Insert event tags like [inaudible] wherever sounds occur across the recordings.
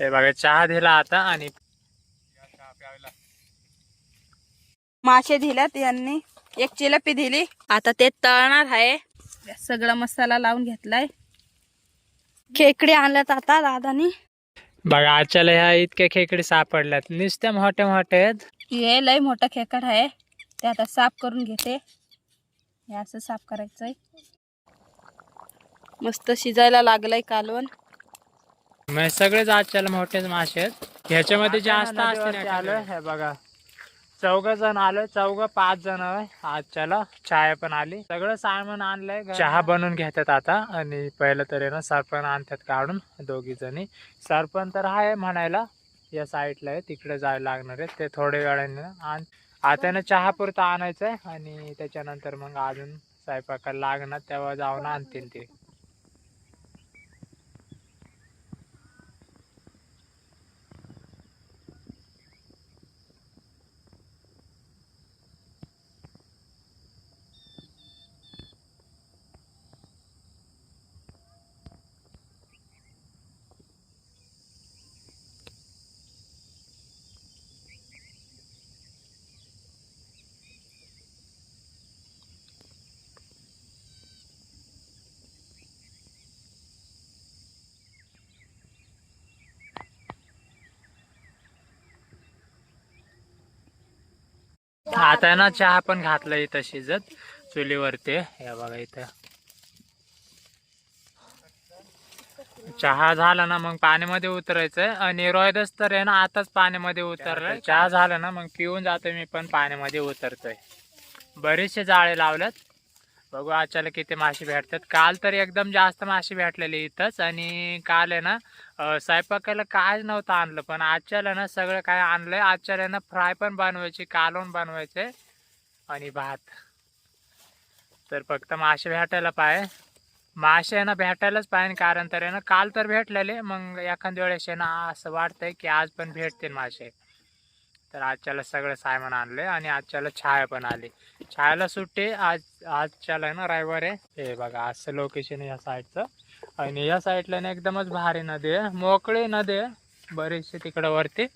हे बघा चहा दिला आता आणि मासे दिल्यात यांनी. एक चिलपी दिली. आता ते तळणार आहे. सगळा मसाला लावून घेतलाय. खेकडी आणल्यात आता दादानी. बघा आजच्याला ह्या इतक्या खेकडी सापडल्यात. नुसत्या मोठ्या आहेत. हे लय मोठा खेकड आहे. ते आता साफ करून घेते. हे असं साफ करायचंय. मस्त शिजायला लागलंय कालवण. मग सगळेच आजच्याला मोठेच मासे आहेत. ह्याच्यामध्ये जास्त असते आलोय हे बघा. चौघ जण आलोय चौघ पाच जण आजच्याला चहा पण आली. सगळं सामान आणलंय चहा बनवून घेतात आता. आणि पहिलं तरी ना सरपण आणतात काढून दोघी जणी. सरपण तर आहे म्हणायला या साईडला आहे तिकडे जायला लागणार आहे ते थोड्या वेळाने आता ना चहा पुरता आणायचं आहे आणि त्याच्यानंतर मग अजून स्वयंपाकाला लागणार तेव्हा जाऊन आणतील ते. आता ना चहा पण घातला इथं शिजत चुलीवरती. या बघा इथं. चहा झाला ना मग पाण्यामध्ये उतरायचंय. आणि रोहिदस तर आहे ना आताच पाण्यामध्ये उतरलाय. चहा झाला ना मग पिऊन जातो मी पण पाण्यामध्ये उतरतोय. बरेचसे जाळे लावल्यात. बघू आजच्याला किती मासे भेटतात. काल तर एकदम जास्त मासे भेटलेले इथंच. आणि काल आहे ना स्वयंपाकाला काय नव्हतं आणलं पण आजच्याला ना सगळं काय आणलंय. आजच्याला ना फ्राय पण बनवायचे कालवण बनवायचे आणि भात. तर फक्त मासे भेटायला पाहिजे मासे आहे ना भेटायलाच पाहिजे कारण तर आहे ना काल तर भेटलेले मग एखाद्या वेळेस आहे ना असं वाटतंय की आज पण भेटतील मासे. तर आजच्याला सगळं सायमान आणलंय आणि आजच्याला छाया पण आली. छायाला सुट्टी आज आजच्याला ना रविवार आहे. हे बघा असं लोकेशन आहे या साईडचं आणि या साईडला ना एकदमच भारी नदी आहे. मोकळी नदी आहे. बरीचशी तिकडं वरती.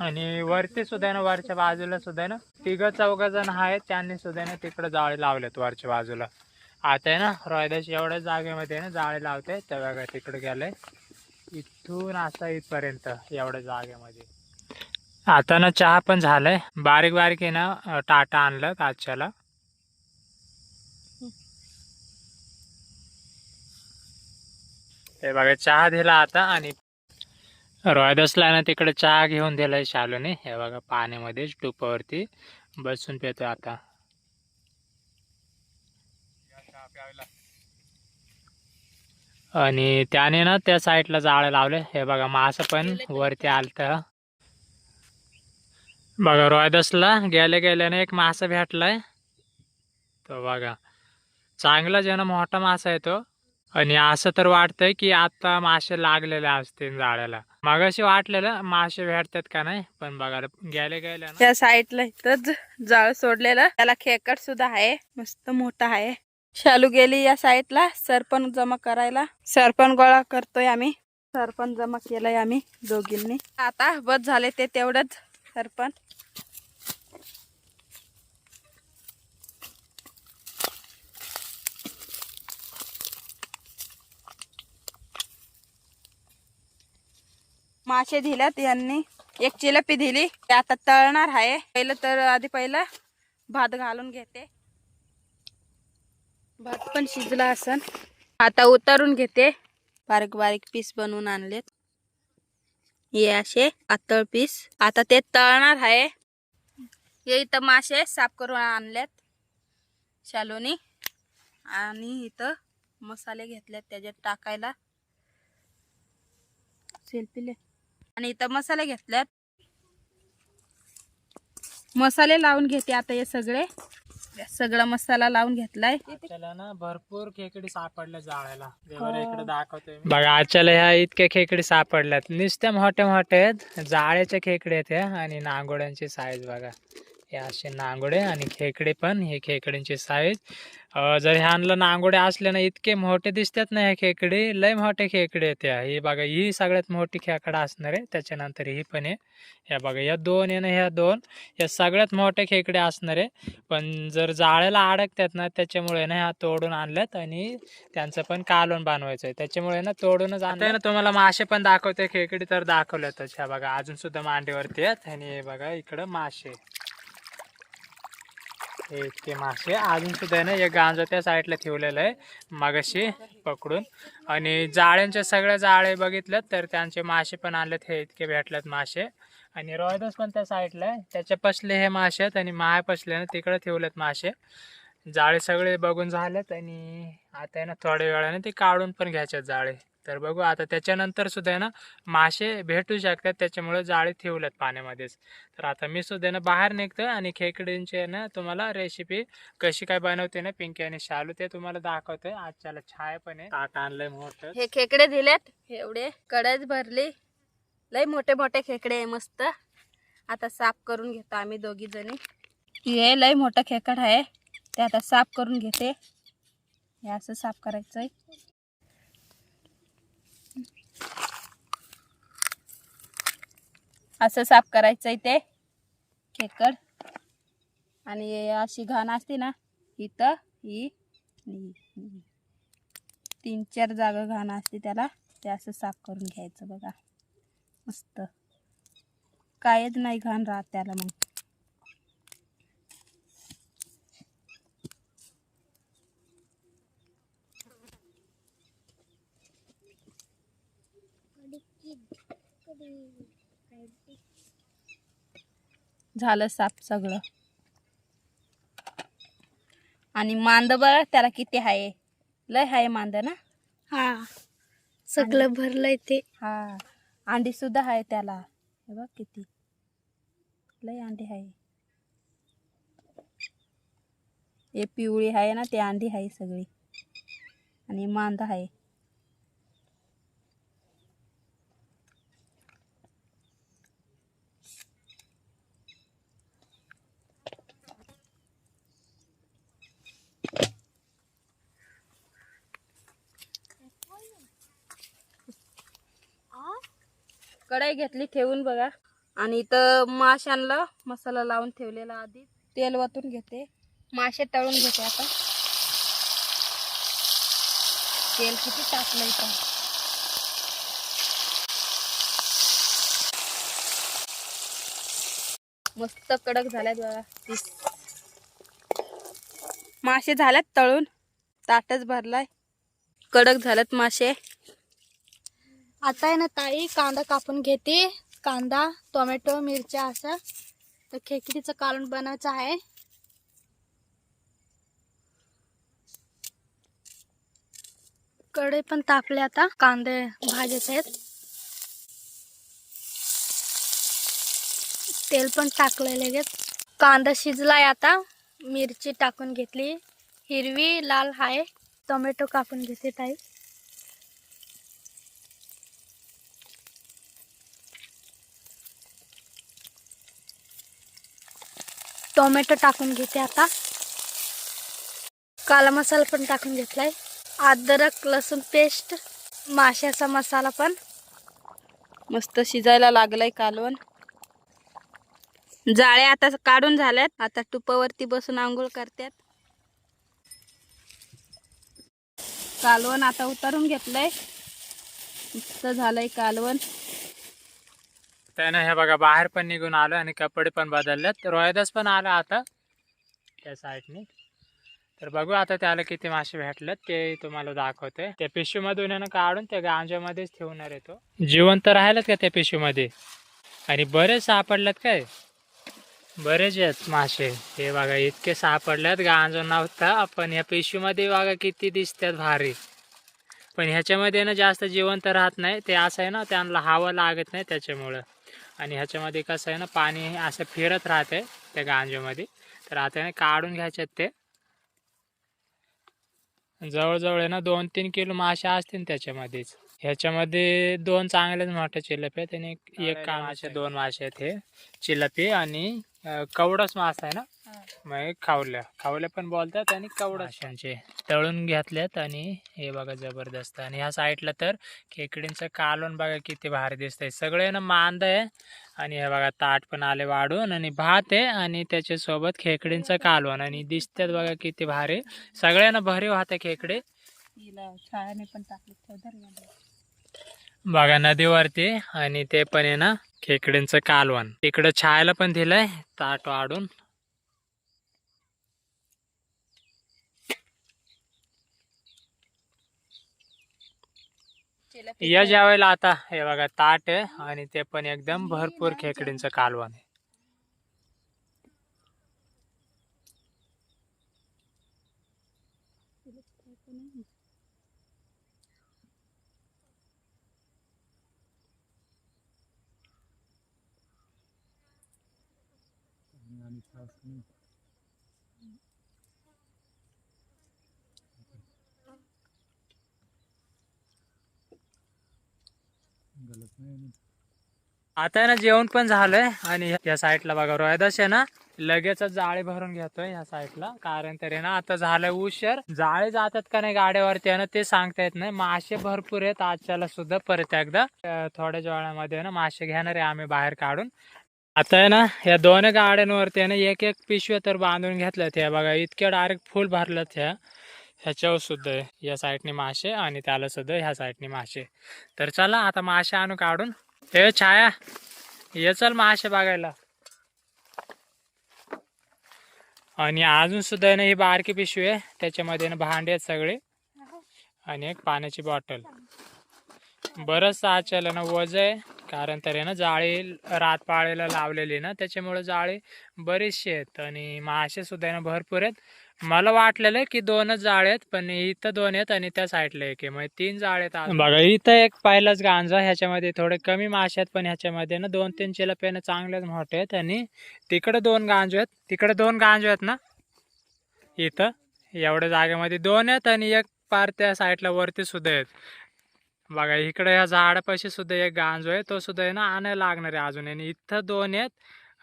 आणि वरती सुद्धा ना वरच्या बाजूला सुद्धा ना तिघं चौघ जण आहेत. त्यांनी सुद्धा ना तिकडं जाळे लावलेत वरच्या बाजूला. आता आहे ना रोयदास एवढ्या जागेमध्ये ना जाळे लावते त्या बघा तिकडे गेले इथून असं इथपर्यंत एवढ्या जागेमध्ये. आता ना चहा पण झालाय. बारीक बारीक आहे ना टाटा आणलं काच्याला हे बघा चहा दिला आता आणि रॉयदसला ना तिकडे चहा घेऊन दिलाय शालूने. हे बघा पाण्यामध्ये टुपावरती बसून पितो आता. आणि त्याने ना त्या साईडला जाळं लावले हे बघा मासं पण वरती आलत. बघा रॉयदसला गेल्या गेल्याने एक मासा भेटलाय. तो बघा चांगला ज्यानं मोठा मासा आहे तो. आणि असं तर वाटतंय की आता मासे लागलेले असतील जाळ्याला. मगाशी वाटलेलं मासे भेटतात का नाही पण बघा गेले गेले त्या साईडला इथंच जाळ सोडलेलं. त्याला खेकड सुद्धा आहे मस्त मोठा आहे. शालू गेली या साईडला सरपण जमा करायला. सरपण गोळा करतोय आम्ही. सरपण जमा केलंय आम्ही दोघींनी. आता बस झाले ते तेवढंच सरपण मासे दिल्यात यांनी. एक चिलपी दिली. ते आता तळणार आहे. पहिलं तर आधी पहिलं भात घालून घेते. भात पण शिजला असन. आता उतरून घेते. बारीक बारीक पीस बनवून आणलेत. हे असे पातळ पीस. आता ते तळणार आहे. हे इथं मासे साफ करून आणलेत. शालोनी. आणि इथं मसाले घेतलेत. त्याच्यात टाकायला. सेल्फीले आणि इथं मसाले घेतल्यात. मसाले लावून घेते आता हे सगळे. सगळा मसाला लावून घेतलाय. ना भरपूर खेकडी सापडल्या जाळ्याला. इकडे दाखवतोय बघा आजच्याला ह्या इतक्या खेकडी सापडल्यात. नुसत्या मोठ्या मोठ्या आहेत. जाळ्याच्या खेकडी आहेत ह्या आणि नागोड्यांची साईज बघा. हे असे नांगोडे आणि खेकडे पण हे खेकड्यांची साईज जर ह्यांना नांगोडे असले ना इतके मोठे दिसतात ना हे खेकडे लय मोठे खेकडे आहेत ह्या. ही बघा ही सगळ्यात मोठी खेकडा असणार आहे. त्याच्यानंतर ही पण आहे. ह्या बघा या दोन आहे ना ह्या दोन. या सगळ्यात मोठे खेकडे असणार आहे. पण जर जाळ्याला अडकतात ना त्याच्यामुळे ना ह्या तोडून आणल्यात आणि त्यांचं पण कालवण बनवायचं आहे. त्याच्यामुळे ना तोडूनच आणलं ना तुम्हाला मासे पण दाखवते खेकडी तर दाखवल्यातच. ह्या बघा अजून सुद्धा मांडीवरती आहेत. आणि हे बघा इकडं मासे. हे इतके मासे. अजून सुद्धा आहे ना एक गांजा त्या साईडला ठेवलेलं आहे मागाशी पकडून. आणि जाळ्यांच्या सगळ्या जाळे बघितलं तर त्यांचे मासे पण आणलेत हे इतके भेटलेत मासे. आणि रॉयदस पण त्या साईडला आहे. त्याच्या पसले हे मासे आहेत आणि माय पसले ना तिकडे ठेवलेत मासे. जाळे सगळे बघून झालेत आणि आता आहे ना थोड्या वेळाने ते काढून पण घ्यायचे जाळे. तर बघू आता त्याच्यानंतर सुद्धा आहे ना मासे भेटू शकतात. त्याच्यामुळे जाळी ठेवल्यात पाण्यामध्येच. तर आता मी सुद्धा ना बाहेर निघतो आणि खेकडींची आहे ना तुम्हाला रेसिपी कशी काय बनवते ना पिंकी आणि शालू ते तुम्हाला दाखवतोय. आजच्याला छाय पण आहे. ताट आणलंय मोठं. हे खेकडे दिलेत. एवढे कडच भरली. लय मोठे मोठे खेकडे आहे मस्त. आता साफ करून घेतो आम्ही दोघी जणी. हे लय मोठं खेकड आहे. ते आता साफ करून घेते. हे असं साफ करायचंय. असं साफ करायचं ते. खेकड. आणि अशी घाण असते ना इथं ही ही. तीन चार जागा घाण असते त्याला. ते असं साफ करून घ्यायचं बघा. मस्त. कायच नाही घाण राहत त्याला मग. झालं साफ सगळं. आणि मांद बघ त्याला किती आहे लय आहे मांद ना? हा. सगळं भरलंय ते. हा. अंडी सुद्धा आहे त्याला. हे बघ किती. लय अंडी आहे हे पिवळी आहे ना ते अंडी आहे सगळी. आणि मांदा आहे कढाई घेतली ठेवून बघा. आणि इथं माशांना मसाला लावून ठेवलेला आधी. तेल वतून घेते. मासे तळून घेते आता. तेल किती टाकलं इथं. मस्त कडक झाल्यात बघा मासे झाल्यात तळून. ताटच भरलाय. कडक झाल्यात मासे आता आहे ना ताई कांदा कापून घेते. कांदा टोमॅटो मिरच्या असं. तर खेकडीचं कालून बनवायचं आहे. कढई पण तापले आता कांदे भाजायचे आहेत. तेल पण टाकलंय लगेच. कांदा शिजलाय आता. मिरची टाकून घेतली. हिरवी लाल आहे टोमॅटो कापून घेते ताई. टोमॅटो टाकून घेते आता. काला मसाला पण टाकून घेतलाय. अद्रक लसूण पेस्ट माशाचा मसाला पण. मस्त शिजायला लागलाय कालवण. जाळे आता काढून झाल्यात. आता टुपावरती बसून आंघोळ करतात कालवण आता उतरून घेतलंय. मस्त झालंय कालवण. त्यानं हे बघा बाहेर पण निघून आलो आणि कपडे पण बदललेत. रोहिदास पण आला आता त्या साईडने. तर बघू आता त्याला किती मासे भेटलेत ते तुम्हाला दाखवते. त्या पिशवीमधून आहे ना काढून त्या गांजामध्येच ठेवणार आहे तो. जिवंत राहिलेत का त्या पिशवीमध्ये? आणि बरेच सापडलेत काय? बरेच आहेत मासे. हे बघा इतके सापडल्यात गांजा नव्हता पण या पिशवीमध्ये बघा किती दिसतात भारी. पण ह्याच्यामध्ये ना जास्त जिवंत राहत नाही ते असं आहे ना त्यांना हवा लागत नाही त्याच्यामुळं. आणि ह्याच्यामध्ये कसं आहे ना पाणी असं फिरत राहते त्या गांजामध्ये. तर आता ना काढून घ्यायचे ते. जवळजवळ आहे ना दोन तीन किलो मासे असतील त्याच्यामध्येच. ह्याच्यामध्ये दोन चांगलेच मोठे चिलपी आहेत आणि एक- एक का मासे दोन मासे आहेत हे. चिलपी आणि कवडाच मासा आहे ना? मग खावल्या. खावल्या पण बोलतात आणि कवडाशांचे तळून घेतल्यात आणि हे बघा जबरदस्त. आणि ह्या साईडला तर खेकडींचं कालवण बघा किती भारी दिसतंय. सगळे ना मांद आहे आणि हे बघा ताट पण आले वाढून आणि भात आहे आणि त्याच्यासोबत खेकडींचं कालवण आणि दिसतात बघा किती भारी. सगळ्यांना भरीव हात आहे खेकडे. हिला छायाने पण टाकले. बघा नदीवरती आणि ते पण आहे ना खेकडींचं कालवण. तिकडं छायला पण दिलंय ताट वाढून. या जेवायला आता हे बघा ताट आहे आणि ते पण एकदम भरपूर खेकडींचं कालवण आहे. आता आहे ना जेवण पण झालंय आणि या साईडला बघा रोयदास आहे ना लगेच जाळे भरून घेतोय या साईडला. कारण तरी ना आता झालंय उशीर. जाळे जातात का नाही गाड्यावरती आहे ना ते सांगता येत नाही. मासे भरपूर आहेत आजच्याला सुद्धा परत एकदा. थोड्याच वेळामध्ये ना मासे घेणार आहे आम्ही बाहेर काढून. आता आहे ना या दोन गाड्यांवरती आहे ना एक एक पिशव्या तर बांधून घेतल्यात. ह्या बघा इतक्या डायरेक्ट फुल भरल्यात ह्या ह्याच्यावर सुद्धा आहे. या साईडने मासे आणि त्याला सुद्धा ह्या साईडने मासे. तर चला आता मासे आणू काढून. हे छाया ये चल मासे बघायला. आणि अजून सुद्धा आहे ना ही बारकी पिशवी आहे. त्याच्यामध्ये ना भांडे आहेत सगळे. आणि एक पाण्याची बॉटल. बरंच आजच्याला ना वज आहे. कारण तर आहे ना जाळी रात पाळीला लावलेली ना त्याच्यामुळे जाळी बरीचशी आहेत. आणि मासे सुद्धा ना भरपूर आहेत. मला वाटलेलं की दोनच जाळे आहेत पण इथं दोन आहेत आणि त्या साईडला एक आहे. म्हणजे तीन जाळे आहेत बघा इथं एक पहिलाच गांजा ह्याच्यामध्ये थोडे कमी मासे आहेत पण ह्याच्यामध्ये ना दोन तीन चिलपेने चांगलेच मोठे आहेत आणि तिकडे दोन गांजू आहेत. तिकडे दोन गांजू आहेत ना? इथं. एवढ्या जागेमध्ये दोन आहेत आणि एक पार त्या साईडला वरती सुद्धा आहेत. बघा इकडे ह्या झाडापाशी सुद्धा एक गांजो आहे तो सुद्धा आहे ना आणायला लागणार आहे अजून. आणि इथं दोन आहेत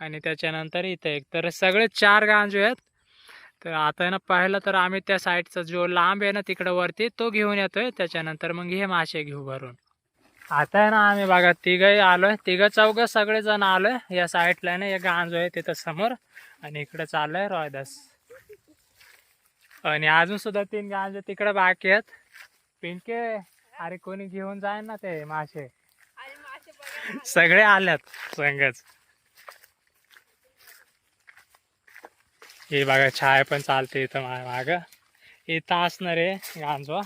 आणि त्याच्यानंतर इथं एक. तर सगळे चार गांजू आहेत. तर आता आहे ना पाहिलं तर आम्ही त्या साईडचा जो लांब आहे ना तिकडं वरती तो घेऊन येतोय. त्याच्यानंतर मग हे मासे घेऊ भरून. आता आहे ना आम्ही बघा तिघही आलोय. तिघं चौघं सगळेजण आलोय. या साईडला आहे ना एक गांजो आहे तिथं समोर. आणि इकडे चाललंय रोयदास. आणि अजून सुद्धा तीन गांजे तिकडे बाकी आहेत. पिंके अरे कोणी घेऊन जाय ना ते मासे? सगळे आल्यात संगच. हे बघा छाया पण चालते इथं माग. इथं असणार आहे गांजवा.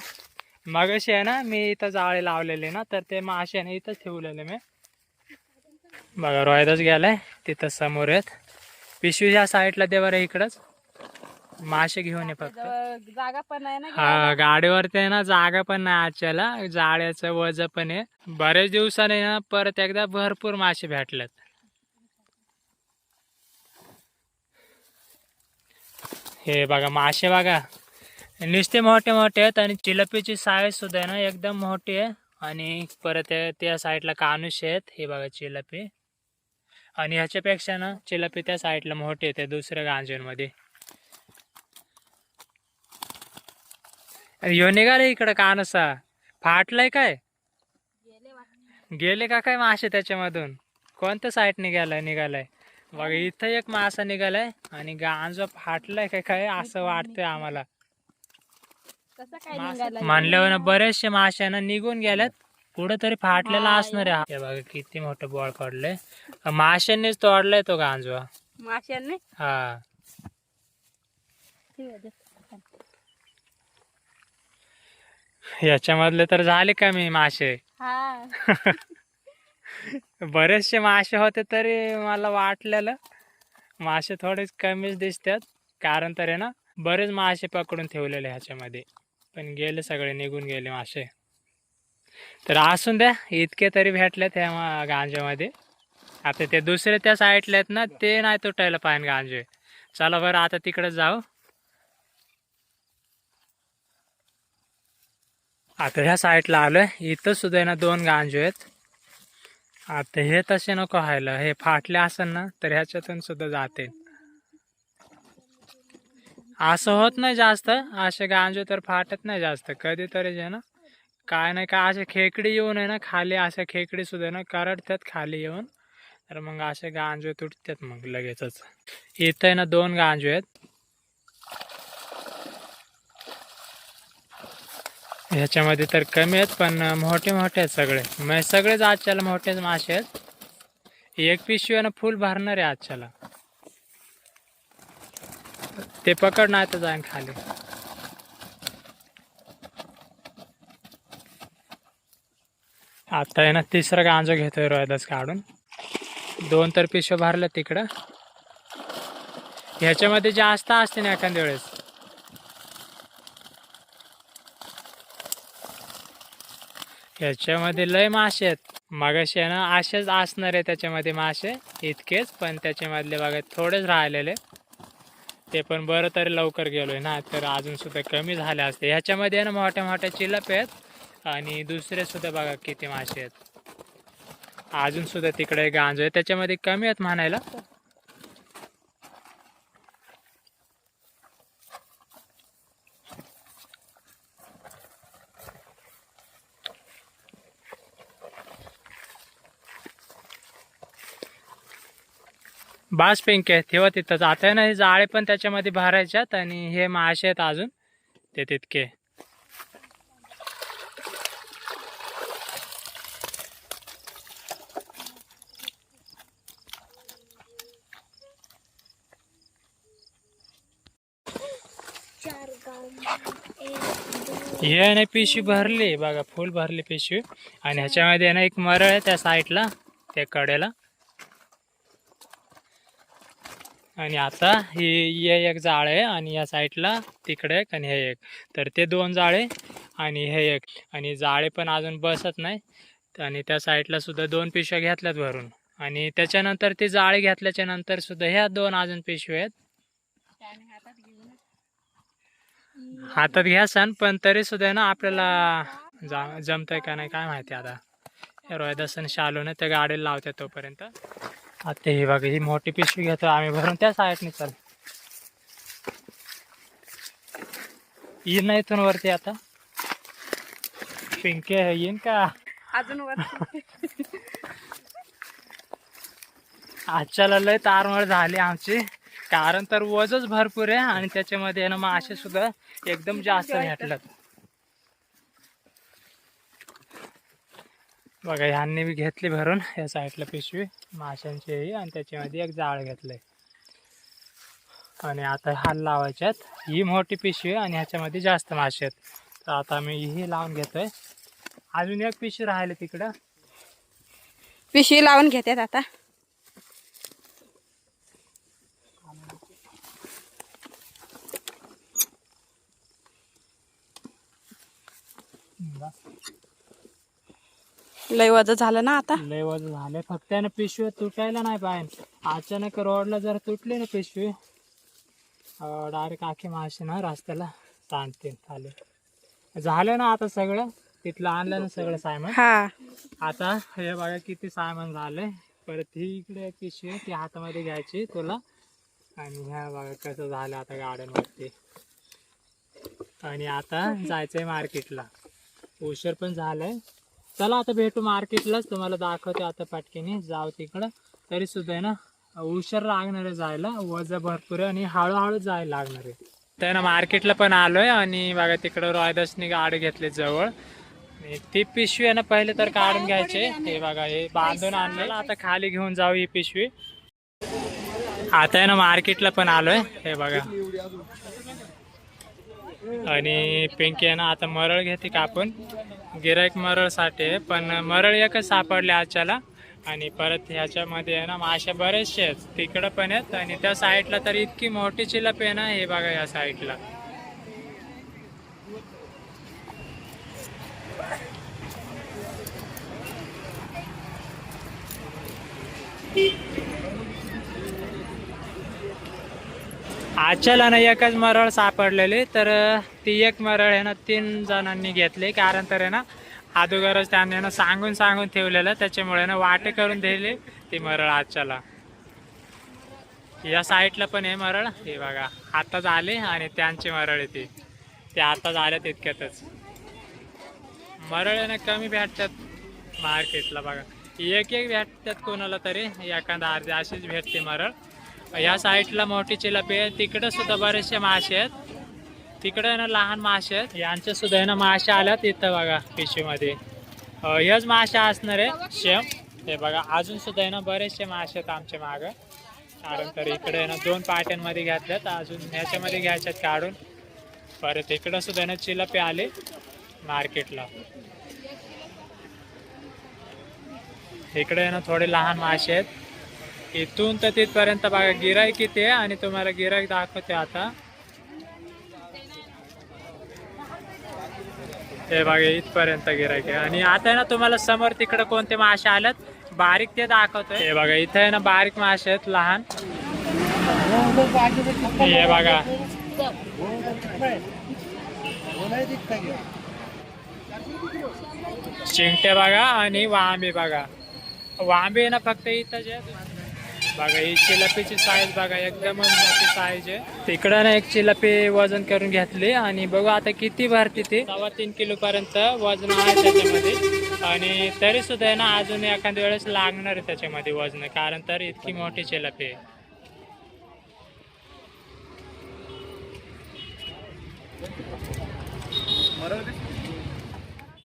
मगाशी आहे ना मी इथं जाळे लावलेले ना तर ते मासे आहे ना इथंच ठेवलेले मी. बघा रोयदाच गेलाय तिथं समोर आहेत. पिशवीच्या साईडला दे बरं इकडंच. मासे घेऊन ये फक्त. जागा पण आहे ना हा गाडीवरती आहे ना जागा पण नाही आजच्याला. जाळ्याचं वज पण आहे. बरेच दिवसाने ना परत एकदा भरपूर मासे भेटलेत. हे बघा मासे बघा. नुसते मोठे मोठे आहेत आणि चिलपीची साईज सुद्धा आहे ना एकदम मोठी आहे. आणि परत त्या- साईडला कानुशे आहेत. हे बघा चिलपी. आणि ह्याच्यापेक्षा ना चिलपी त्या साईडला मोठे आहेत दुसऱ्या गांजेमध्ये ह्यो निघाले इकडं कानसा. फाटलाय काय? गेले का काय मासे त्याच्यामधून? कोणत्या साईड निघालाय निघालाय? बघा इथं एक मासा निघालाय आणि गांजा फाटलाय काय काय असं वाटतंय आम्हाला. मासे- निघाला म्हणल्यावर ना बरेचसे मासे ना निघून गेल्यात कुठं तरी फाटलेला असणार आहे बघा किती मोठं बॉल पडलंय. माशांनीच तोडलाय तो गांजवा माशांनी? हा. याच्यामधले तर झाले कमी मासे. हा. [laughs] बरेचसे मासे होते तरी मला वाटलेलं. मासे थोडेच कमीच दिसतात. कारण तर आहे ना बरेच मासे पकडून ठेवलेले ह्याच्यामध्ये. पण गेले सगळे निघून गेले मासे. तर असून द्या इतके तरी भेटलेत ह्या मा- आता ते दुसरे त्या साईडला आहेत ना ते नाही तुटायला पाहिजे गांजे. चला बरं आता तिकडे जाऊ. आता ह्या साईडला आलोय. इथं सुद्धा आहे ना दोन गांजू आहेत. आता हे तसे नको व्हायला. हे फाटले असेल ना तर ह्याच्यातून सुद्धा जाते. असं होत नाही जास्त. असे गांजे तर फाटत नाही जास्त. कधीतरी जे ना काय नाही काय असे खेकडी येऊन आहे ना खाली असे खेकडी सुद्धा ना करडतात खाली येऊन. तर मग असे गांजे तुटतात मग लगेचच. इथं आहे ना दोन गांजू आहेत. ह्याच्यामध्ये तर कमी आहेत पण मोठे मोठे आहेत सगळे. म्हणजे सगळेच आजच्याला मोठेच मासे आहेत. एक पिशवी ना फुल भरणार आहे आजच्याला. ते पकड नाही तर जाईन खाली. आता आहे ना तिसरा गांजो घेतोय रोयदास काढून. दोन तर पिशव्या भरल्या तिकडं. ह्याच्यामध्ये जास्त असते ना एखाद्या वेळेस. ह्याच्यामध्ये लय मासे आहेत. मगाशी आहे ना असेच असणार आहे त्याच्यामध्ये मासे इतकेच पण त्याच्यामधले बघा थोडेच राहिलेले. ते पण बरं तरी लवकर गेलोय ना तर अजून सुद्धा कमी झाले असते. ह्याच्यामध्ये ना मोठ्या मोठ्या चिलप आहेत आणि दुसरे सुद्धा बघा किती मासे आहेत. अजून सुद्धा तिकडे गांजो आहे त्याच्यामध्ये कमी आहेत म्हणायला. बास पिंक आहे. तेव्हा तिथं. आता ना हे जाळे पण त्याच्यामध्ये भरायच्यात आणि हे मासे आहेत अजून. ते तितके. हे ना पिशवी भरली. बघा फुल भरली पिशवी. आणि ह्याच्यामध्ये ना एक मरळ आहे त्या साईडला त्या कडेला. आणि आता ही हे एक जाळ आहे आणि या साईडला तिकडे एक आणि हे एक. तर ते दोन जाळे आणि हे एक. आणि जाळे पण अजून बसत नाही. आणि त्या साईडला सुद्धा दोन पिशव्या घेतल्यात भरून. आणि त्याच्यानंतर ते जाळे घेतल्याच्या नंतर सुद्धा ह्या दोन अजून पिशव्या आहेत. हातात घ्या सण पण तरी सुद्धा ना आपल्याला जा जमतंय का नाही काय माहिती आता. रोहिदासन शालून त्या गाडीला लावते तोपर्यंत. आता ही बघा ही मोठी पिशवी घेतो आम्ही भरून त्या साईडने चल. येईन ना इथून वरती आता. पिंके येईन का? अजून वर [laughs] आजच्याला लय तारमळ झाली आमची. कारण तर वजच भरपूर आहे आणि त्याच्यामध्ये ना मासे सुद्धा एकदम जास्त भेटतात बघा ह्यांनी बी घेतली भरून या साईडला पिशवी माशांची ही आणि त्याच्यामध्ये एक जाळ घेतलंय. आणि आता हाल लावायच्यात ही मोठी पिशवी आहे आणि ह्याच्यामध्ये जास्त मासे आहेत. तर आता मी ही लावून घेतोय. अजून एक पिशवी राहिली तिकडं. पिशवी लावून घेतात आता. लय वज झालं ना आता? लय वज झाले फक्त त्यानं पिशवी तुटायला नाही पाहिजे. अचानक रोडला जर तुटली ना पिशवी डायरेक्ट आखे मासे ना रस्त्याला सांडते खाली. झालं ना आता सगळं? तिथलं आणलं ना सगळं सायमन. आता हे बघा किती सायमन झालंय. परत ही इकडे पिशवी ती हातामध्ये घ्यायची तुला. आणि ह्या बघा कसं झालं आता गार्डन वरती आणि आता जायचंय मार्केटला. उशीर पण झालाय. चला आता भेटू मार्केटलाच. तुम्हाला दाखवते आता पटकेने. जाऊ तिकडं. तरी सुद्धा आहे ना उशीर लागणार आहे जायला. वजा भरपूर आहे आणि हळूहळू जायला लागणार आहे. तर ना मार्केटला पण आलोय आणि बघा तिकडं रॉयदासनी गाडी घेतली जवळ. ती पिशवी आहे ना पहिले तर काढून घ्यायचे. हे बघा हे बांधून आणलेलं. आता खाली घेऊन जाऊ ही पिशवी. आता आहे ना मार्केटला पण आलोय. हे बघा. आणि पिंकी आहे ना आता मरळ घेते कापून. गिराईक मरळसाठी आहे पण मरळ एकच सापडले आजच्याला. आणि परत ह्याच्यामध्ये आहे ना मासे बरेचसे आहेत. तिकडं पण आहेत. आणि त्या साईडला तर इतकी मोठी चिलप आहे ना हे बघा या साईडला. आचला ना एकच मरळ सापडलेली. तर ती एक मरळ आहे ना तीन जणांनी घेतली. कारण तर आहे ना अगोदरच त्यांनी ना सांगून सांगून ठेवलेलं. त्याच्यामुळे ना वाटे करून दिली ती मरळ आजच्याला या साईडला पण आहे मरळ. हे बघा आताच आले आणि त्यांची मरळ आहे ती. ते आताच आल्या तितक्यातच मरळ आहे ना कमी भेटतात मार्केटला बघा. एक एक भेटतात कोणाला तरी. एखादा अर्धी अशीच भेटते मरळ. या साईडला मोठी चिलापी आहे. तिकडे सुद्धा बरेचसे मासे आहेत. तिकडे आहे ना लहान मासे आहेत. यांचे सुद्धा आहे ना मासे आल्यात इथं बघा पिशवीमध्ये. हेच मासे असणार आहे शेम हे बघा अजून सुद्धा आहे ना बरेचसे मासे आहेत आमच्या मागं. कारण तर इकडे आहे ना दोन पाट्यांमध्ये घेतल्यात. अजून ह्याच्यामध्ये घ्यायच्यात काढून. परत इकडं सुद्धा आहे ना चिलपे आले मार्केटला. इकडे आहे ना थोडे लहान मासे आहेत. इथून तर तिथपर्यंत बघा गिराय किती आहे आणि तुम्हाला गिराईक दाखवते आता. हे बघा इथपर्यंत गिराईक आहे. आणि आता आहे ना तुम्हाला समोर तिकडे कोणते मासे आल्यात बारीक ते दाखवतोय. हे बघा इथे आहे ना बारीक मासे आहेत लहान. हे बघा. चिंगटे बघा आणि वांबे बघा. वांबे ना फक्त इथं जे बघा ही चिलापीची साईज बघा एकदमच मोठी साईज आहे. तिकडं ना एक चिलापी वजन करून घेतली आणि बघू आता किती भरती ती. सव्वा तीन किलो पर्यंत वजन आहे त्याच्यामध्ये. आणि तरी सुद्धा आहे ना अजून एखाद्या वेळेस लागणार आहे त्याच्यामध्ये वजन कारण तर इतकी मोठी चिलापी आहे. मरळ